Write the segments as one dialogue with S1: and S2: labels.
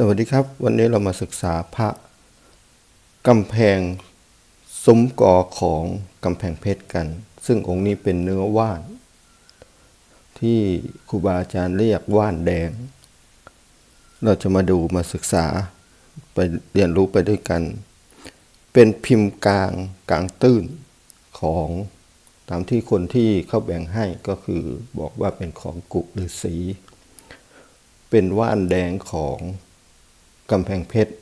S1: สวัสดีครับ วันนี้เรามาศึกษาพระกำแพงซุ้มกอของกำแพงเพชรกัน ซึ่งองค์นี้เป็นเนื้อว่าน ที่ครูบาอาจารย์เรียกว่านแดง เราจะมาดูมาศึกษาไปเรียนรู้ไปด้วยกัน เป็นพิมพ์กลางกลางตื้นของตามที่คนที่เขาแบ่งให้ก็คือบอกว่าเป็นของกุฤษีเป็นว่านแดงของ กำแพงเพชร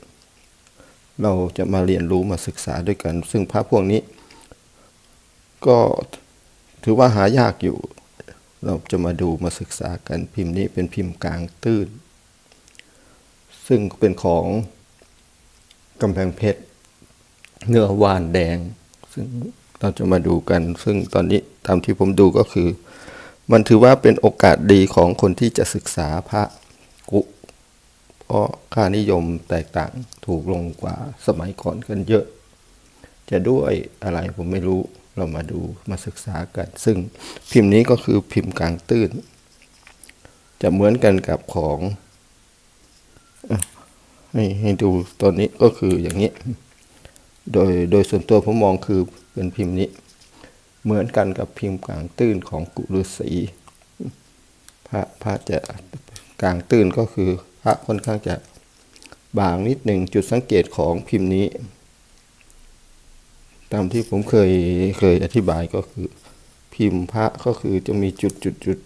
S1: เราจะมาเรียนรู้มาศึกษาด้วยกัน ซึ่งพระพวกนี้ ก็ถือว่าหายากอยู่ เราจะมาดูมาศึกษากันพิมพ์นี้เป็นพิมพ์กลางตื้น ซึ่งเป็นของกำแพงเพชรเนื้อวานแดง ซึ่งเราจะมาดูกัน ซึ่งตอนนี้ตามที่ผมดูก็คือ มันถือว่าเป็นโอกาสดีของคนที่จะศึกษาพระกุ เพราะค่านิยมแตกต่างถูกลงกว่าสมัยก่อนกันเยอะ จะด้วยอะไรผมไม่รู้เรามาดูมาศึกษากัน ซึ่งพิมพ์นี้ก็คือพิมพ์กลางตื้น จะเหมือนกันกับของให้ให้ดูตัวนี้ก็คืออย่างนี้ โดยโดยส่วนตัวผมมองคือเป็นพิมพ์นี้ เหมือนกันกับพิมพ์กลางตื้นของกุฤษีพระพระจะกลางตื้นก็คือ พระค่อนข้างจะบางนิดหนึ่งจุดสังเกตของพิมพ์นี้ ตามที่ผมเคยเคยอธิบายก็คือ พิมพ์พระก็คือจะมีจุดจุดจุด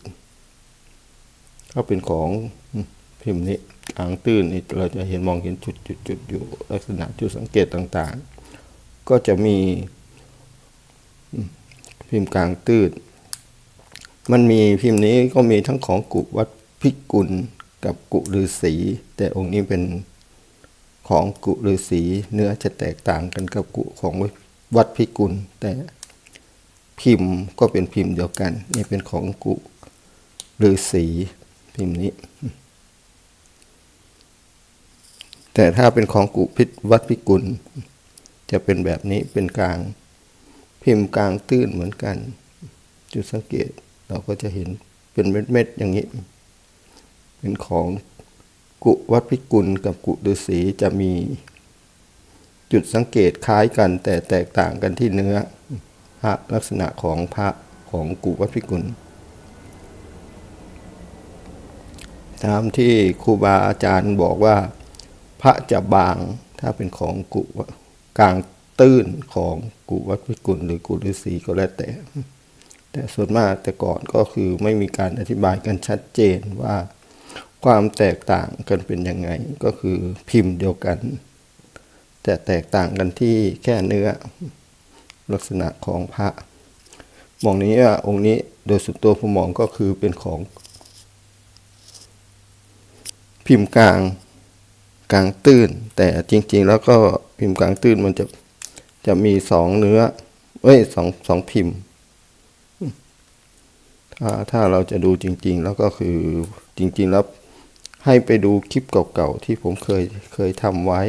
S1: ก็เป็นของพิมพ์นี้กลางตื้นนี่เราจะเห็นมองเห็นจุดจุดจุดอยู่ลักษณะจุดสังเกตต่างๆ ก็จะมีพิมพ์กลางตื้นมันมีพิมพ์นี้ก็มีทั้งของกุวัดพิกุล กับกุฤาษีแต่องค์นี้เป็นของกุฤาษีเนื้อจะแตกต่างกันกับกุของวัดพิกุล แต่พิมพ์ก็เป็นพิมพ์เดียวกัน นี่เป็นของกุฤาษีพิมพ์นี้ แต่ถ้าเป็นของกุพิวัดพิกุล จะเป็นแบบนี้เป็นกลางพิมพ์กลางตื้นเหมือนกัน จุดสังเกตเราก็จะเห็นเป็นเม็ดๆอย่างนี้ เป็นของกุวัดพิกุลกับกุฤาษีจะมีจุดสังเกตคล้ายกัน แต่แตกต่างกันที่เนื้อพระลักษณะของพระของกุวัดพิกุล ตามที่ครูบาอาจารย์บอกว่า พระจะบางถ้าเป็นของกุกลางตื้นของกุวัดพิกุล หรือกุฤษีก็แล้วแต่ แต่ส่วนมากแต่ก่อนก็คือไม่มีการอธิบายกันชัดเจนว่า ความแตกต่างกันเป็นยังไงก็คือพิมพ์เดียวกัน แต่แตกต่างกันที่แค่เนื้อลักษณะของพระมองนี้ว่าองค์นี้โดยสุดตัวผมมองก็คือเป็นของ พิมพ์กลางกลางตื้น แต่จริง ๆ แล้วก็พิมพ์กลางตื้นมันจะจะมีสองเนื้อเอ้ยสองสองพิมพ์ถ้าถ้าเราจะดูจริง ๆ แล้วก็คือจริง ๆ แล้ว ให้ไปดูคลิปเก่าๆที่ผมเคยเคยทำไว้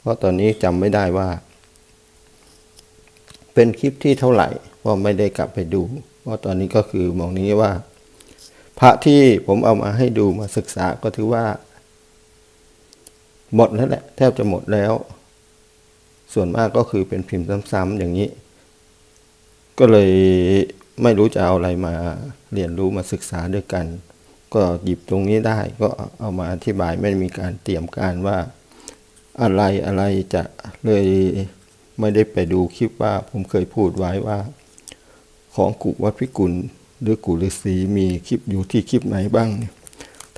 S1: เพราะตอนนี้จำไม่ได้ว่า เป็นคลิปที่เท่าไหร่เพราะไม่ได้กลับไปดูเพราะตอนนี้ก็คือมองนี้ว่า พระที่ผมเอามาให้ดูมาศึกษาก็ถือว่า หมดแล้วแหละแทบจะหมดแล้ว ส่วนมากก็คือเป็นพิมพ์ซ้ำๆอย่างนี้ ก็เลยไม่รู้จะเอาอะไรมาเรียนรู้มาศึกษาด้วยกัน ก็หยิบตรงนี้ได้ก็เอามาอธิบายไม่มีการเตรียมการว่าอะไรอะไรจะเลยไม่ได้ไปดูคลิปว่าผมเคยพูดไว้ว่า ของกุวัดพิกุลหรือกุฤาษีมีคลิปอยู่ที่คลิปไหนบ้าง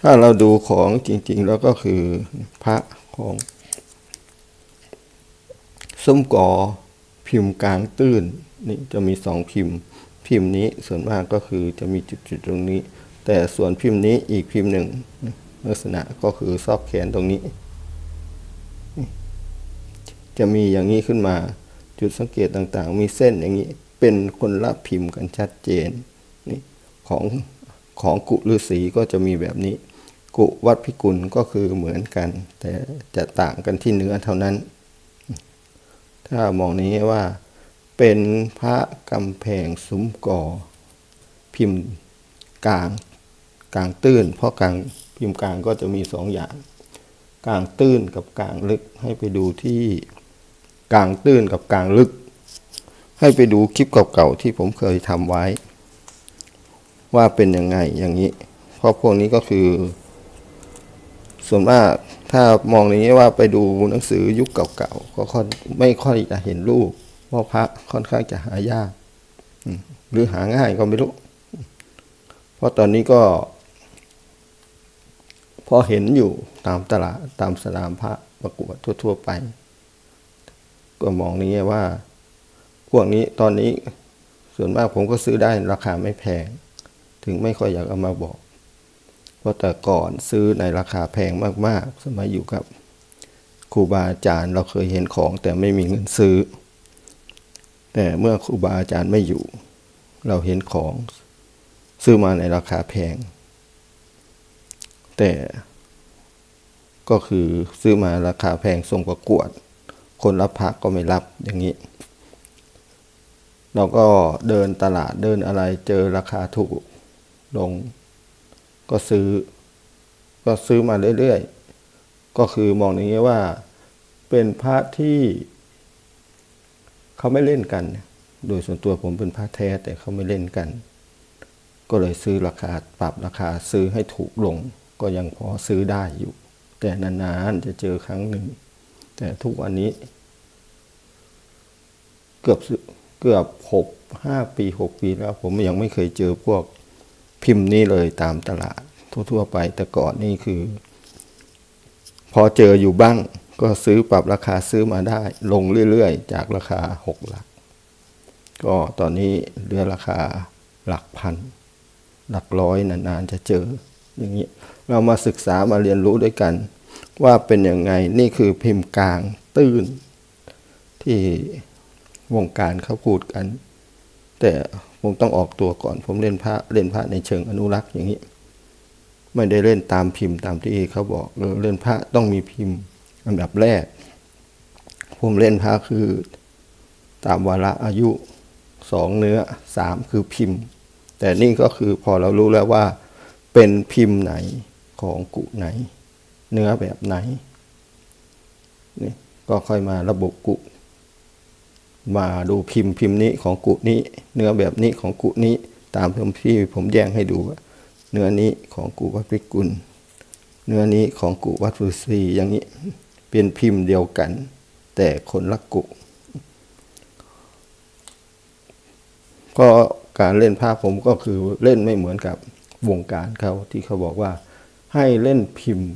S1: ถ้าเราดูของจริง ๆ แล้วก็คือพระของส้มกอพิมพ์กลางตื้นนี่จะมีสองพิมพ์ พิมพ์นี้ส่วนมากก็คือจะมีจุดๆตรงนี้ แต่ส่วนพิมพ์นี้อีกพิมพ์หนึ่ง ลักษณะก็คือซอกแขนตรงนี้ จะมีอย่างนี้ขึ้นมาจุดสังเกตต่างๆ มีเส้นอย่างนี้เป็นคนละพิมพ์กันชัดเจนนี่ของของกุฤาษีก็จะมีแบบนี้ กุวัดพิกุลก็คือเหมือนกัน แต่จะต่างกันที่เนื้อเท่านั้น ถ้ามองนี้ว่าเป็นพระกำแพงซุ้มก่อพิมพ์กลาง กลางตื้น เพราะกลางพิมพ์กลางก็จะมีสองอย่าง กลางตื้นกับกลางลึกให้ไปดูที่กลางตื้นกับกลางลึก ให้ไปดูคลิปเก่าๆที่ผมเคยทำไว้ ว่าเป็นยังไงอย่างนี้ เพราะพวกนี้ก็คือ ส่วนมากถ้ามองอย่างนี้ว่าไปดูหนังสือยุคเก่าๆก็ค่อนไม่ค่อยจะเห็นรูปเพราะพระค่อนข้างจะหายากหรือหาง่ายก็ไม่รู้ เพราะตอนนี้ก็ พอเห็นอยู่ตามตลาดตามสนามพระประกวดทั่ว ๆ ไป ก็มองนี้ว่า พวกนี้ตอนนี้ส่วนมากผมก็ซื้อได้ราคาไม่แพง ถึงไม่ค่อยอยากเอามาบอก เพราะแต่ก่อนซื้อในราคาแพงมากๆ สมัยอยู่กับครูบาอาจารย์เราเคยเห็นของแต่ไม่มีเงินซื้อ แต่เมื่อครูบาอาจารย์ไม่อยู่ เราเห็นของซื้อมาในราคาแพง แต่ก็คือซื้อมาราคาแพงส่งประกวด คนรับพระก็ไม่รับอย่างนี้ เราก็เดินตลาดเดินอะไรเจอราคาถูกลง ก็ซื้อ ก็ซื้อมาเรื่อยๆ ก็คือมองอย่างนี้ว่าเป็นพระที่เขาไม่เล่นกัน โดยส่วนตัวผมเป็นพระแท้แต่เขาไม่เล่นกัน ก็เลยซื้อราคาปรับราคาซื้อให้ถูกลง ก็ยังพอซื้อได้อยู่ แต่นานๆจะเจอครั้งหนึ่ง แต่ทุกวันนี้ เกือบเกือบหกห้าปีหกปีแล้ว ผมยังไม่เคยเจอพวกพิมพ์นี้เลยตามตลาด ทั่วๆไปแต่ก่อนนี่คือ พอเจออยู่บ้าง ก็ซื้อปรับราคาซื้อมาได้ ลงเรื่อยๆ จากราคาหกหลัก ก็ตอนนี้เหลือราคาหลักพัน หลักร้อยนานๆจะเจออย่างนี้ เรามาศึกษามาเรียนรู้ด้วยกัน ว่าเป็นยังไงนี่คือพิมพ์กลางตื้น ที่วงการเขาพูดกัน แต่ผมต้องออกตัวก่อน ผมเล่นพระเล่นพระในเชิงอนุรักษ์อย่างนี้ ไม่ได้เล่นตามพิมพ์ตามที่เขาบอกเออเล่นพระต้องมีพิมพ์อันดับแรก ผมเล่นพระคือตามวาระอายุสองเนื้อสามคือพิมพ์ แต่นี่ก็คือพอเรารู้แล้วว่าเป็นพิมพ์ไหน ของกุไหน เนื้อแบบไหนนี่ก็ค่อยมาระบบกุ มาดูพิมพ์พิมพ์นี้ของกุนี้ เนื้อแบบนี้ของกุนี้ ตามที่ผมแยงให้ดูว่าเนื้อนี้ของกุวัดพิกุล เนื้อนี้ของกุวัดฟุซีอย่างนี้เป็นพิมพ์เดียวกัน แต่คนละกุ ก็การเล่นภาพผมก็คือเล่นไม่เหมือนกับวงการเขาที่เขาบอกว่า ให้เล่นพิมพ์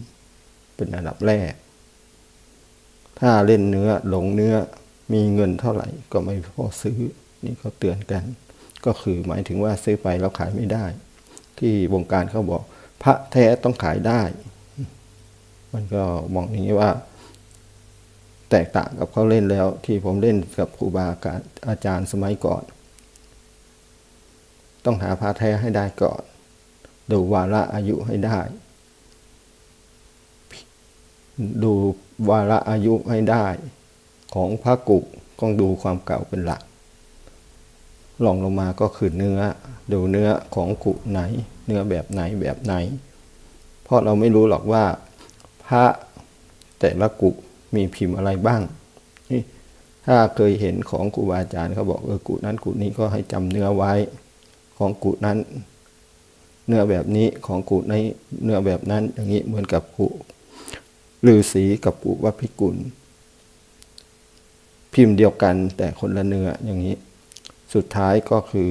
S1: เป็นอันดับแรก ถ้าเล่นเนื้อหลงเนื้อมีเงินเท่าไหร่ก็ไม่พอซื้อ นี่เขาเตือนกัน ก็คือหมายถึงว่าซื้อไปแล้วขายไม่ได้ ที่วงการเขาบอก พระแท้ต้องขายได้ มันก็มองอย่างนี้ว่า แตกต่างกับเขาเล่นแล้ว ที่ผมเล่นกับครูบาอาจารย์สมัยก่อน ต้องหาพระแท้ให้ได้ก่อน ดูวาระอายุให้ได้ ดูวาระอายุให้ได้ของพระกุต้องดูความเก่าเป็นหลักลองลงมาก็คือเนื้อ ดูเนื้อของกุไหน เนื้อแบบไหนแบบไหน เพราะเราไม่รู้หรอกว่า พระแต่ละกุมีพิมพ์อะไรบ้างนี่ถ้าเคยเห็นของครูบาอาจารย์เขาบอกเออกุนั้นกุนี้ก็ให้จำเนื้อไว้ ของกุนั้น เนื้อแบบนี้ของกุในเนื้อแบบนั้นอย่างนี้เหมือนกับกุ ฤาษีกับกุวัพิกุล พิมพ์เดียวกันแต่คนละเนื้ออย่างนี้ สุดท้ายก็คือ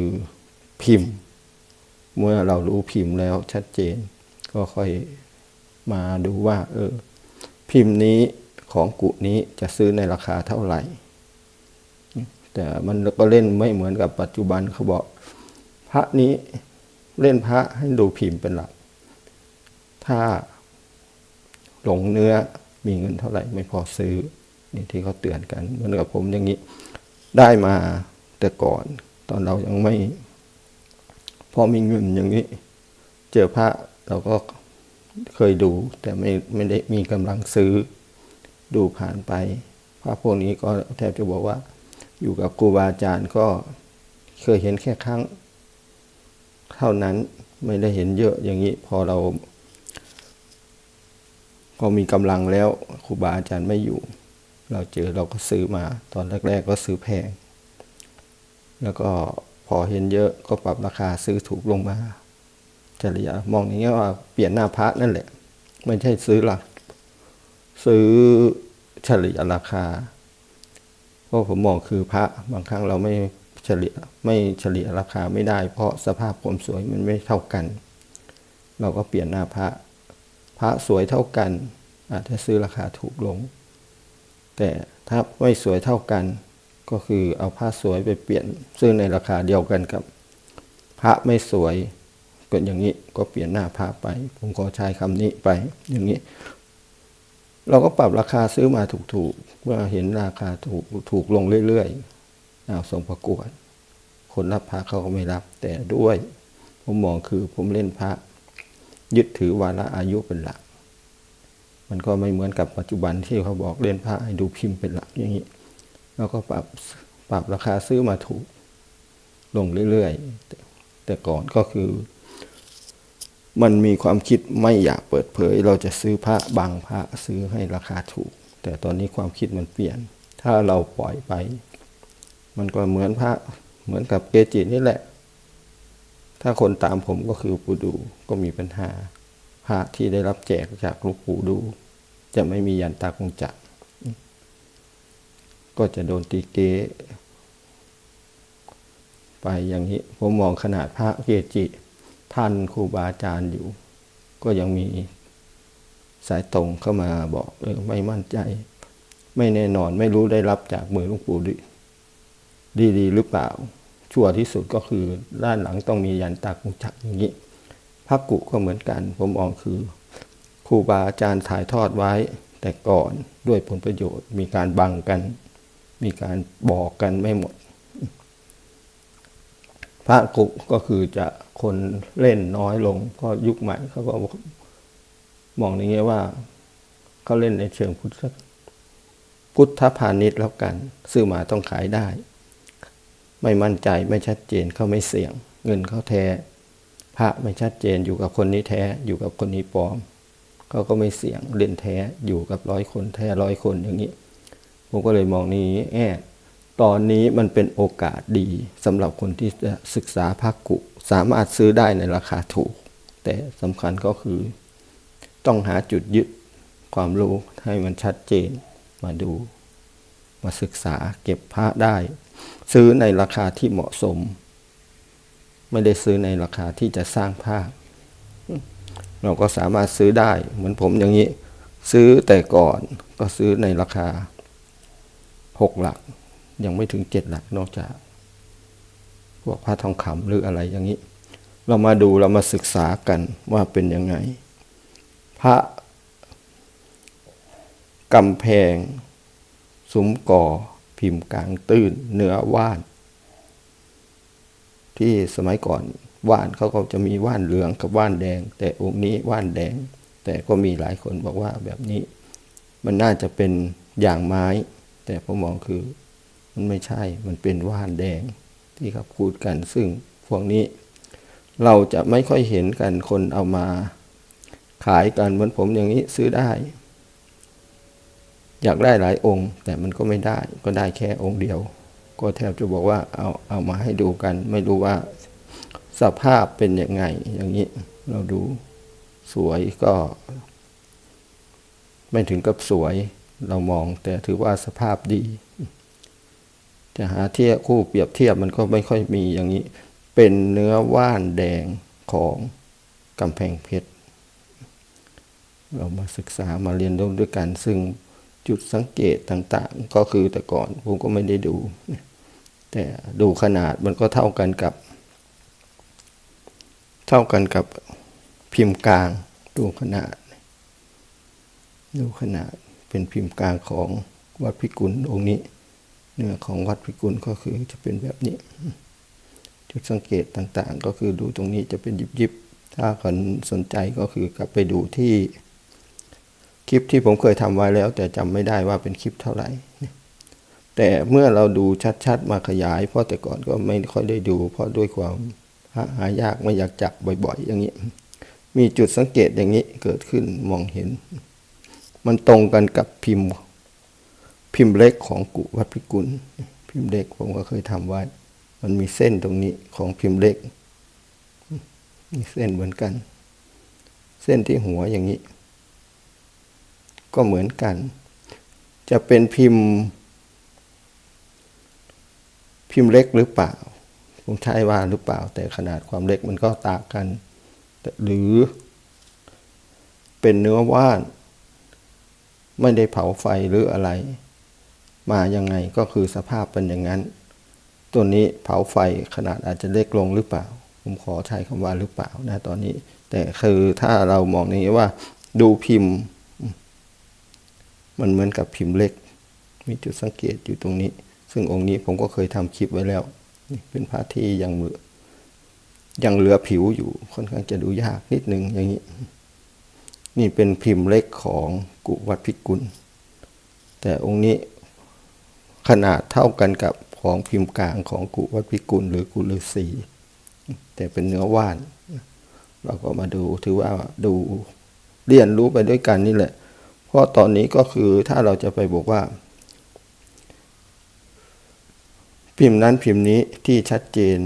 S1: พิมพ์ เมื่อเรารู้พิมพ์แล้วชัดเจน ก็ค่อยมาดูว่า เออ พิมพ์นี้ของกุนี้จะซื้อในราคาเท่าไหร่ แต่มันก็เล่นไม่เหมือนกับปัจจุบันเขาบอก พระนี้เล่นพระให้ดูพิมพ์เป็นหลัก ถ้า หลงเนื้อมีเงินเท่าไหร่ไม่พอซื้อ นี่ที่เขาเตือนกันเหมือนกับผมอย่างนี้ได้มาแต่ก่อน ตอนเรายังไม่ พอมีเงินอย่างนี้ เจอพระเราก็เคยดู แต่ไม่ไม่ได้มีกำลังซื้อดูผ่านไปพระพวกนี้ก็แทบจะบอกว่า อยู่กับครูบาอาจารย์ก็เคยเห็นแค่ครั้ง เท่านั้นไม่ได้เห็นเยอะอย่างนี้พอเรา พอมีกำลังแล้วครูบาอาจารย์ไม่อยู่ เราเจอเราก็ซื้อมาตอนแรก ๆ ก็ซื้อแพง แล้วก็พอเห็นเยอะก็ปรับราคาซื้อถูกลงมาเฉลี่ยมองอย่างเงี้ว่าเปลี่ยนหน้าพระนั่นแหละ ไม่ใช่ซื้อหลัก ซื้อเฉลี่ยราคาเพราะผมมองคือพระบางครั้งเราไม่เฉลี่ยไม่เฉลี่ยราคาไม่ได้ เพราะสภาพความสวยมันไม่เท่ากัน เราก็เปลี่ยนหน้าพระ พระสวยเท่ากัน อาจจะซื้อราคาถูกลง แต่ถ้าไม่สวยเท่ากัน ก็คือเอาผ้าสวยไปเปลี่ยน ซึ่งในราคาเดียวกันกับ พระไม่สวยก็อย่างนี้ก็เปลี่ยนหน้าพระไป ผมขอใช้คำนี้ไปอย่างนี้ เราก็ปรับราคาซื้อมาถูกๆเมื่อเห็นราคาถูกถูกลงเรื่อยๆเอาส่งประกวดคนรับพระเขาก็ไม่รับ แต่ด้วยผมมองคือผมเล่นพระ ยึดถือวาระอายุเป็นหลัก มันก็ไม่เหมือนกับปัจจุบันที่เขาบอกเล่นพระให้ดูพิมพ์เป็นหลักอย่างนี้ แล้วก็ปรับปรับราคาซื้อมาถูกลงเรื่อยๆแต่แต่ก่อนก็คือ มันมีความคิดไม่อยากเปิดเผย เราจะซื้อพระบางพระซื้อให้ราคาถูก แต่ตอนนี้ความคิดมันเปลี่ยน ถ้าเราปล่อยไป มันก็เหมือนพระเหมือนกับเกจินี่แหละ ถ้าคนตามผมก็คือปู่ดูก็มีปัญหา พระที่ได้รับแจกจากลูกปู่ดู จะไม่มียันตาคงจักก็จะโดนตีเกไปอย่างนี้ ผมมองขนาดพระเกจิ ท่านครูบาอาจารย์อยู่ ก็ยังมีสายตรงเข้ามาบอกเออไม่มั่นใจ ไม่แน่นอนไม่รู้ได้รับจากมือหลุงปู่ดีดีหรือเปล่า ชั่วที่สุดก็คือด้านหลังต้องมียันตาคงจักอย่างนี้พระกุก็เหมือนกัน ผมมองคือครูบาอาจารย์ถ่ายทอดไว้ แต่ก่อนด้วยผลประโยชน์ มีการบังกัน มีการบอกกันไม่หมด พระกุก็คือจะคนเล่นน้อยลงเพราะยุคใหม่เขาก็มองในแง่ว่าเขาเล่นในเชิงพุทธพุทธพาณิชย์แล้วกัน ซื้อมาต้องขายได้ ไม่มั่นใจไม่ชัดเจนเขาไม่เสี่ยง เงินเขาแท้พระไม่ชัดเจนอยู่กับคนนี้แท้อยู่กับคนนี้ปลอมเขาก็ไม่เสี่ยงเล่นแท้อยู่กับร้อยคนแท้ร้อยคนอย่างนี้ผมก็เลยมองนี้แอบตอนนี้มันเป็นโอกาสดีสำหรับคนที่จะศึกษาภาคกุ สามารถซื้อได้ในราคาถูก แต่สำคัญก็คือ ต้องหาจุดยึดความรู้ให้มันชัดเจนมาดู มาศึกษาเก็บพระได้ ซื้อในราคาที่เหมาะสม ไม่ได้ซื้อในราคาที่จะสร้างภาพ เราก็สามารถซื้อได้ เหมือนผมอย่างนี้ ซื้อแต่ก่อนก็ซื้อในราคาหกหลัก ยังไม่ถึงเจ็ดหลักนอกจากพวกพระทองคำหรืออะไรอย่างนี้ เรามาดูเรามาศึกษากันว่าเป็นยังไง พระกำแพงซุ้มก่อ พิมพ์กลางตื้นเนื้อว่าน ที่สมัยก่อนว่านเขาก็จะมีว่านเหลืองกับว่านแดง แต่องค์นี้ว่านแดง แต่ก็มีหลายคนบอกว่าแบบนี้ มันน่าจะเป็นอย่างไม้ แต่ผมมองคือมันไม่ใช่มันเป็นว่านแดงที่เขาพูดกันซึ่งพวกนี้ เราจะไม่ค่อยเห็นกันคนเอามา ขายกันเหมือนผมอย่างนี้ซื้อได้ อยากได้หลายองค์ แต่มันก็ไม่ได้ก็ได้แค่องค์เดียว ก็แทบจะบอกว่าเอาเอามาให้ดูกัน ไม่รู้ว่าสภาพเป็นยังไง อย่างนี้เราดูสวยก็ ไม่ถึงกับสวยเรามอง แต่ถือว่าสภาพดี จะหาเทียบคู่เปรียบเทียบมันก็ไม่ค่อยมีอย่างนี้ เป็นเนื้อว่านแดงของกำแพงเพชร เรามาศึกษามาเรียนรู้ด้วยกัน ซึ่ง จุดสังเกตต่างๆ ก็คือแต่ก่อนผมก็ไม่ได้ดู แต่ดูขนาดมันก็เท่ากันกับ เท่ากันกับพิมพ์กลางดูขนาด ดูขนาดเป็นพิมพ์กลางของวัดพิกุลองค์นี้ เนื้อของวัดพิกุลก็คือจะเป็นแบบนี้ จุดสังเกตต่างๆ ก็คือดูตรงนี้จะเป็นยิบๆถ้าคนสนใจก็คือกลับไปดูที่ คลิปที่ผมเคยทำไว้แล้ว แต่จำไม่ได้ว่าเป็นคลิปเท่าไหร่ แต่เมื่อเราดูชัดๆ มาขยาย เพราะแต่ก่อนก็ไม่ค่อยได้ดู เพราะด้วยความหายากไม่อยากจับบ่อย ๆ อย่างนี้ มีจุดสังเกตอย่างนี้เกิดขึ้นมองเห็น มันตรงกันกับพิมพ์ พิมพ์เล็กของกุวัดพิกุล พิมพ์เล็กผมก็เคยทำไว้ มันมีเส้นตรงนี้ของพิมพ์เล็กมีเส้นเหมือนกัน เส้นที่หัวอย่างนี้ ก็เหมือนกัน จะเป็นพิมพ์ พิมพ์เล็กหรือเปล่า ผมใช้ว่าหรือเปล่า แต่ขนาดความเล็กมันก็ต่างกัน หรือเป็นเนื้อว่าน ไม่ได้เผาไฟหรืออะไร มายังไงก็คือสภาพเป็นอย่างนั้น ตัวนี้เผาไฟขนาดอาจจะเล็กลงหรือเปล่า ผมขอใช้คำว่าหรือเปล่านะตอนนี้ แต่คือถ้าเรามองอย่างนี้ว่าดูพิมพ์ มันเหมือนกับพิมพ์เล็ก มีจุดสังเกตอยู่ตรงนี้ ซึ่งองค์นี้ผมก็เคยทำคลิปไว้แล้ว นี่เป็นพระที่ยังมือยังเหลือผิวอยู่ค่อนข้างจะดูยากนิดนึงอย่างนี้ นี่เป็นพิมพ์เล็กของกุวัดพิกุล แต่องค์นี้ขนาดเท่ากันกับของพิมพ์กลางของกุวัดพิกุลหรือกุฤาษีแต่เป็นเนื้อว่าน เราก็มาดูถือว่าดูเรียนรู้ไปด้วยกันนี่แหละ ราะตอนนี้ก็คือถ้าเราจะไปบอกว่า พิมพ์นั้นพิมพ์นี้ที่ชัดเจน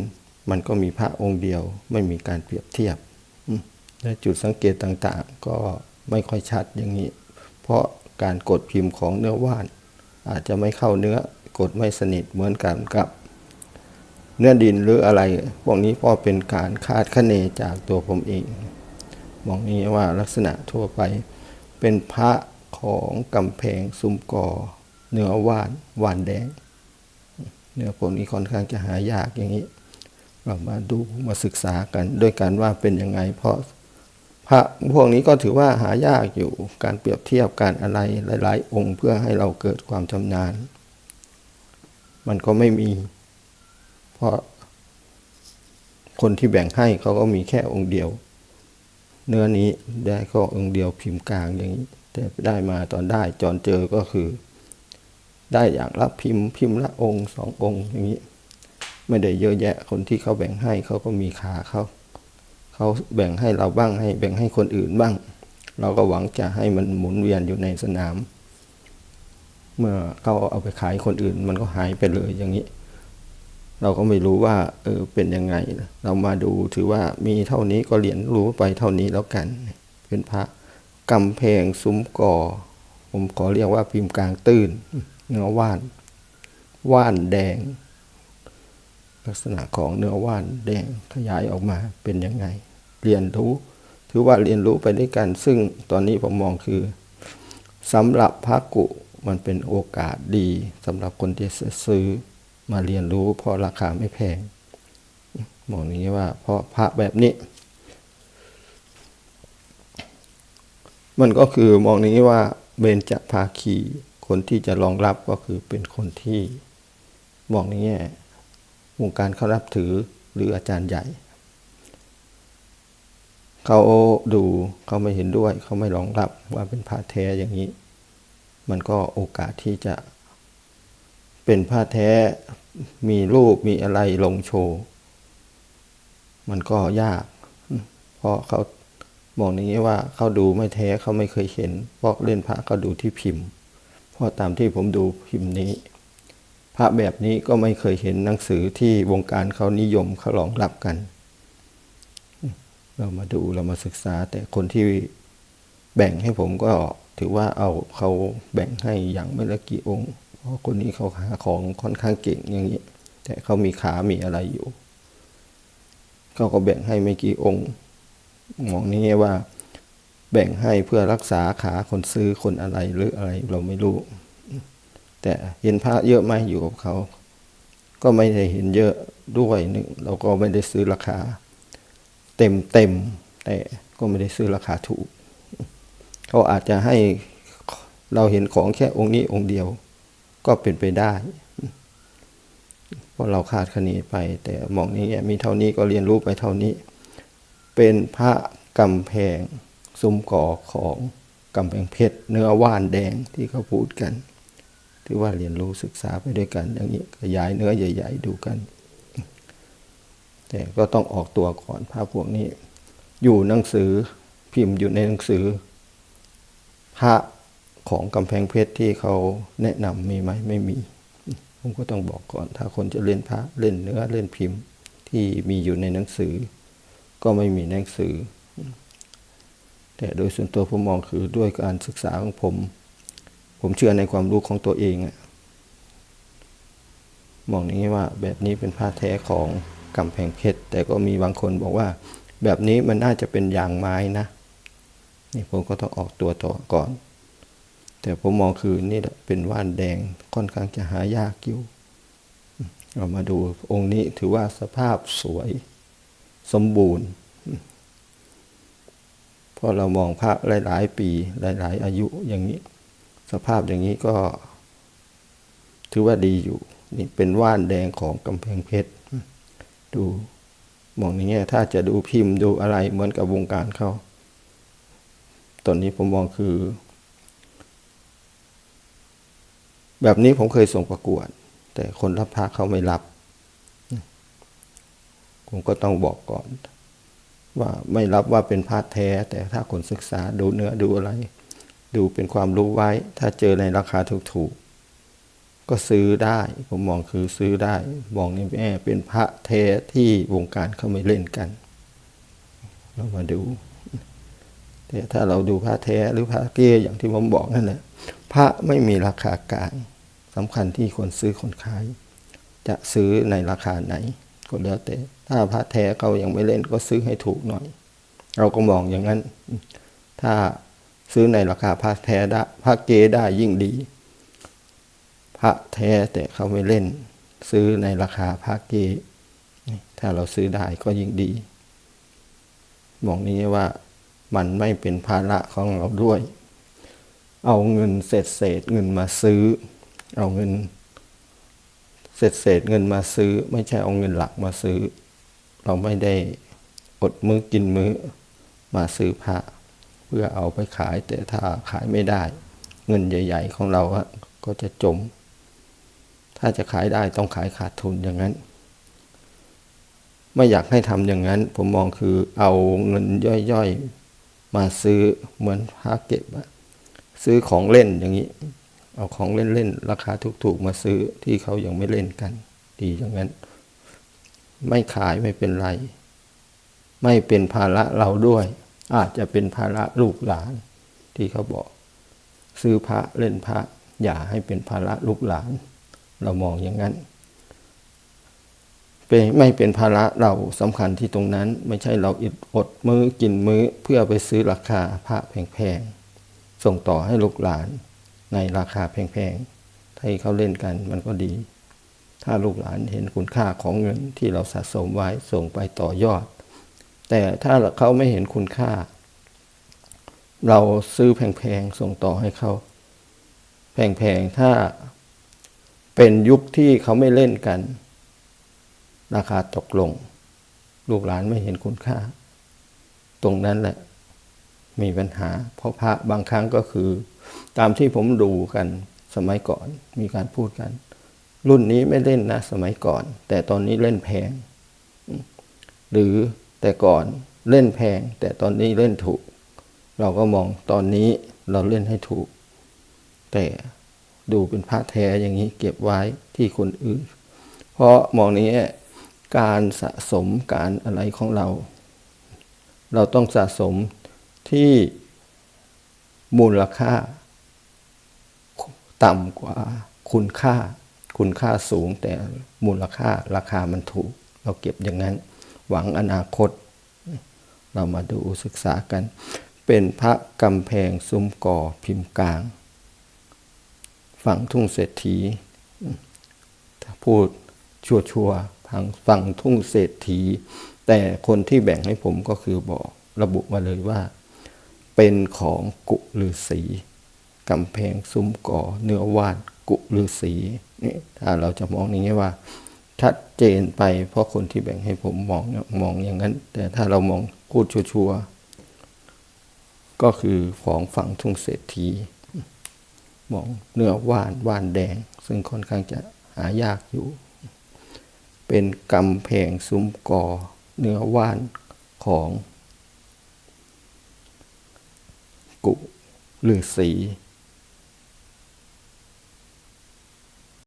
S1: มันก็มีพระองค์เดียว ไม่มีการเปรียบเทียบและจุดสังเกตต่างๆ ก็ไม่ค่อยชัดอย่างนี้ เพราะการกดพิมพ์ของเนื้อว่าน อาจจะไม่เข้าเนื้อกดไม่สนิทเหมือนกันกับ เนื้อดินหรืออะไร พวกนี้ก็เป็นการคาดคะเนจากตัวผมเองมองนี้ว่าลักษณะทั่วไปเป็นพระ ของกำแพงซุ้มกอเนื้อว่านว่านแดง เนื้อพวกนี้ค่อนข้างจะหายากอย่างนี้เรามาดูมาศึกษากันด้วยกันว่าเป็นยังไง เพราะพระพวกนี้ก็ถือว่าหายากอยู่การเปรียบเทียบการอะไรหลาย ๆ องค์เพื่อให้เราเกิดความชำนาญ มันก็ไม่มี เพราะคนที่แบ่งให้เขาก็มีแค่องค์เดียว เนื้อนี้ได้ก็องค์เดียวพิมพ์กลางอย่างนี้ แต่ได้มาตอนได้จอนเจอก็คือ ได้อย่างละพิมพ์พิมพ์ละองค์สององค์อย่างนี้ ไม่ได้เยอะแยะคนที่เขาแบ่งให้เขาก็มีขาเขาเขาแบ่งให้เราบ้างให้แบ่งให้คนอื่นบ้าง เราก็หวังจะให้มันหมุนเวียนอยู่ในสนาม เมื่อเขาเอาไปขายคนอื่น มันก็หายไปเลยอย่างนี้ เราก็ไม่รู้ว่าเออเป็นยังไง เรามาดูถือว่ามีเท่านี้ก็เรียนรู้ไปเท่านี้แล้วกันเป็นพระ กำแพงซุ้มก่อ ผมขอเรียกว่าพิมพ์กลางตื้นเนื้อว่าน ว่านแดง ลักษณะของเนื้อว่านแดงขยายออกมาเป็นยังไง เรียนรู้ถือว่าเรียนรู้ไปด้วยกัน ซึ่งตอนนี้ผมมองคือสำหรับพระกุมันเป็นโอกาสดีสำหรับคนที่จะซื้อมาเรียนรู้เพราะราคาไม่แพงมองอย่างนี้ว่าเพราะพระแบบนี้ มันก็คือมองนี้ว่าเบญจภาคีคนที่จะรองรับก็คือเป็นคนที่มองนแง่วงการเขารับถือหรืออาจารย์ใหญ่ เขาดูเขาไม่เห็นด้วย เขาไม่รองรับว่าเป็นพระแท้อย่างนี้ มันก็โอกาสที่จะเป็นพระแท้มีรูปมีอะไรลงโชว์ มันก็ยาก เพราะเขา มองอย่างนี้ว่าเขาดูไม่แท้เขาไม่เคยเห็นพราะเล่นพระเขาดูที่พิมพ์ เพราะตามที่ผมดูพิมพ์นี้ พระแบบนี้ก็ไม่เคยเห็นหนังสือที่วงการเขานิยมเขารองรับกัน เรามาดูเรามาศึกษา แต่คนที่แบ่งให้ผมก็ถือว่าเอาเขาแบ่งให้อย่างไม่ละกี่องค์เพราะคนนี้เขาหาของค่อนข้างเก่งอย่างนี้ แต่เขามีขามีอะไรอยู่เขาก็แบ่งให้ไม่กี่องค์ มองนี้ว่า แบ่งให้เพื่อรักษาขาคนซื้อคนอะไรหรืออะไรเราไม่รู้ แต่เห็นพระเยอะไหมอยู่กับเขา ก็ไม่ได้เห็นเยอะด้วยหนึ่งเราก็ไม่ได้ซื้อราคา เต็มเต็มแต่ก็ไม่ได้ซื้อราคาถูก เขาอาจจะให้เราเห็นของแค่องค์นี้องค์เดียว ก็เป็นไปได้เพราะเราคาดคะเนไป แต่มองนี้มีเท่านี้ก็เรียนรู้ไปเท่านี้ เป็นพระกำแพงซุ้มก่อของกำแพงเพชรเนื้อว่านแดงที่เขาพูดกันถือว่าเรียนรู้ศึกษาไปด้วยกัน อย่างนี้ขยายเนื้อใหญ่ ๆ ดูกัน แต่ก็ต้องออกตัวก่อนพระพวกนี้ อยู่หนังสือพิมพ์อยู่ในหนังสือ พระของกำแพงเพชรที่เขาแนะนำมีไหมไม่มี ผมก็ต้องบอกก่อน ถ้าคนจะเล่นพระเล่นเนื้อเล่นพิมพ์ที่มีอยู่ในหนังสือ ก็ไม่มีหนังสือ แต่โดยส่วนตัวผมมองคือด้วยการศึกษาของผม ผมเชื่อในความรู้ของตัวเองอะมองอย่างนี้ว่าแบบนี้เป็นผ้าแท้ของกำแพงเพชรแต่ก็มีบางคนบอกว่า แบบนี้มันน่าจะเป็นยางไม้นะ นี่ผมก็ต้องออกตัวต่อก่อน แต่ผมมองคือนี่แหละเป็นว่านแดงค่อนข้างจะหายากอยู่ เรามาดูองค์นี้ถือว่าสภาพสวย สมบูรณ์พราะเรามองพระหลาย ๆ ปีหลาย ๆ อายุอย่างนี้ สภาพอย่างนี้ก็ ถือว่าดีอยู่ นี่เป็นว่านแดงของกำแพงเพชร ดูมองอย่างเงี้ยถ้าจะดูพิมพ์ดูอะไรเหมือนกับวงการเขาตอนนี้ผมมองคือ แบบนี้ผมเคยส่งประกวด แต่คนรับพระเขาไม่รับ ผมก็ต้องบอกก่อน ว่าไม่รับว่าเป็นพระแท้ แต่ถ้าคนศึกษาดูเนื้อดูอะไร ดูเป็นความรู้ไว้ ถ้าเจอในราคาถูกๆก็ซื้อได้ ผมมองคือซื้อได้มองนี่แม่เป็นพระแท้ที่วงการเขาไม่เล่นกัน เรามาดู แต่ถ้าเราดูพระแท้หรือพระเก้อย่างที่ผมบอกนั่นแหละพระไม่มีราคากลางสำคัญที่คนซื้อคนขาย จะซื้อในราคาไหนก็แล้วแต่ ถ้าพระแท้เขายังไม่เล่นก็ซื้อให้ถูกหน่อย เราก็มองอย่างนั้น ถ้าซื้อในราคาพระแท้ได้พระเกได้ยิ่งดี พระแท้แต่เขาไม่เล่น ซื้อในราคาพระเกถ้าเราซื้อได้ก็ยิ่งดีมองนี้ว่ามันไม่เป็นภาระของเราด้วย เอาเงินเศษเศษเงินมาซื้อ เอาเงินเศษเศษเงินมาซื้อ ไม่ใช่เอาเงินหลักมาซื้อ เราไม่ได้อดมื้อกินมื้อมาซื้อพระเพื่อเอาไปขายแต่ถ้าขายไม่ได้ เงินใหญ่ ๆ ของเราก็จะจม ถ้าจะขายได้ต้องขายขาดทุนอย่างนั้น ไม่อยากให้ทำอย่างนั้น ผมมองคือเอาเงินย่อยๆมาซื้อเหมือนพระเก็บอะซื้อของเล่นอย่างนี้ เอาของเล่นๆราคาถูกๆมาซื้อที่เขายังไม่เล่นกัน ดีอย่างนั้น ไม่ขายไม่เป็นไร ไม่เป็นภาระเราด้วย อาจจะเป็นภาระลูกหลาน ที่เขาบอก ซื้อพระเล่นพระ อย่าให้เป็นภาระลูกหลาน เรามองอย่างนั้นเป็นไม่เป็นภาระเราสำคัญที่ตรงนั้น ไม่ใช่เราอิดอดมื้อกินมื้อเพื่อไปซื้อราคาพระแพงๆส่งต่อให้ลูกหลานในราคาแพงๆถ้าเขาเล่นกันมันก็ดี ถ้าลูกหลานเห็นคุณค่าของเงินที่เราสะสมไว้ส่งไปต่อยอด แต่ถ้าเขาไม่เห็นคุณค่า เราซื้อแพงๆส่งต่อให้เขาแพงๆถ้าเป็นยุคที่เขาไม่เล่นกัน ราคาตกลง ลูกหลานไม่เห็นคุณค่า ตรงนั้นแหละมีปัญหา เพราะพระบางครั้งก็คือ ตามที่ผมดูกันสมัยก่อนมีการพูดกัน รุ่นนี้ไม่เล่นนะสมัยก่อน แต่ตอนนี้เล่นแพง หรือแต่ก่อนเล่นแพง แต่ตอนนี้เล่นถูก เราก็มองตอนนี้เราเล่นให้ถูก แต่ดูเป็นพระแท้อย่างนี้เก็บไว้ที่คนอื่น เพราะมองนี้การสะสมการอะไรของเรา เราต้องสะสมที่มูลค่า ต่ำกว่าคุณค่า คุณค่าสูงแต่มูลค่าราคามันถูก เราเก็บอย่างนั้น หวังอนาคต เรามาดูศึกษากัน เป็นพระกำแพงซุ้มก่อพิมพ์กลาง ฝั่งทุ่งเศรษฐีถ้าพูดชัวชัวทางฝั่งทุ่งเศรษฐี แต่คนที่แบ่งให้ผมก็คือบอกระบุมาเลยว่า เป็นของกุลือสี กำแพงซุ้มก่อ เนื้อวานกุลือสีนี่ถ้าเราจะมองอย่างนี้ว่าชัดเจนไปเพราะคนที่แบ่งให้ผมมองมองอย่างนั้น แต่ถ้าเรามองพูดชัวร์ก็คือของฝั่งทุ่งเศรษฐีมองเนื้อว่านว่านแดง ซึ่งค่อนข้างจะหายากอยู่ เป็นกำแพงซุ้มก่อ เนื้อว่านของกุลือสี